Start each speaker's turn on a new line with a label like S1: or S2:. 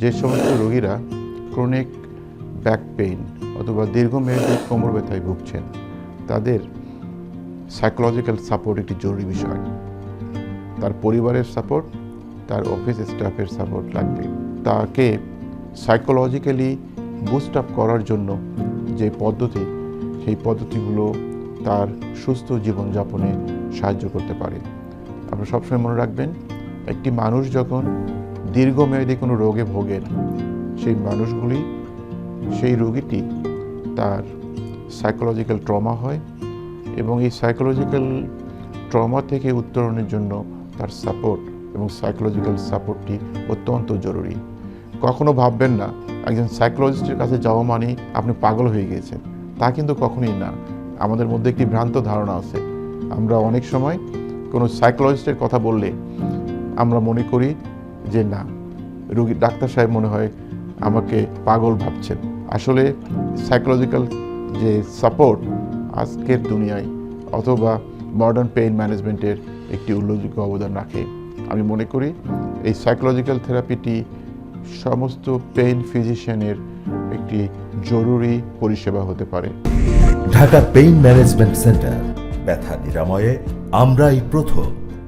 S1: যে সমস্ত রোগীরা ক্রনিক ব্যাক পেইন অথবা দীর্ঘমেয়াদী কোমর ব্যথায় ভুগছেন, তাদের সাইকোলজিক্যাল সাপোর্ট একটি জরুরি বিষয়। তার পরিবারের সাপোর্ট তার অফিস স্টাফের সাপোর্ট লাগবে। তাকে সাইকোলজিক্যালি বুস্ট আপ করার জন্য যে পদ্ধতি, সেই পদ্ধতিগুলো তার সুস্থ জীবনযাপনে সাহায্য করতে পারে। আপনারা সবসময় মনে রাখবেন, একটি মানুষ যখন দীর্ঘমেয়াদী কোনো রোগে ভোগেন সেই মানুষগুলি, সেই রোগীটি তার সাইকোলজিক্যাল ট্রমা হয় এবং এই সাইকোলজিক্যাল ট্রমা থেকে উত্তরণের জন্য তার সাপোর্ট এবং সাইকোলজিক্যাল সাপোর্টটি অত্যন্ত জরুরি। কখনো ভাববেন না, একজন সাইকোলজিস্টের কাছে যাওয়া মানে আপনি পাগল হয়ে গিয়েছেন। তা কিন্তু কখনোই না। আমাদের মধ্যে একটি ভ্রান্ত ধারণা আছে। আমরা অনেক সময় কোনো সাইকোলজিস্টের কথা বললে আমরা মনে করি যে না, রোগী, ডাক্তার সাহেব মনে হয় আমাকে পাগল ভাবছেন। আসলে সাইকোলজিক্যাল যে সাপোর্ট আজকের দুনিয়ায় অথবা মডার্ন পেইন ম্যানেজমেন্টের একটি উল্লেখযোগ্য অবদান রাখে। আমি মনে করি এই সাইকোলজিক্যাল থেরাপিটি সমস্ত পেইন ফিজিশিয়ানের একটি জরুরি পরিষেবা হতে পারে।
S2: ঢাকা পেইন ম্যানেজমেন্ট সেন্টার ব্যথা নিরাময়ে আমরাই প্রথম।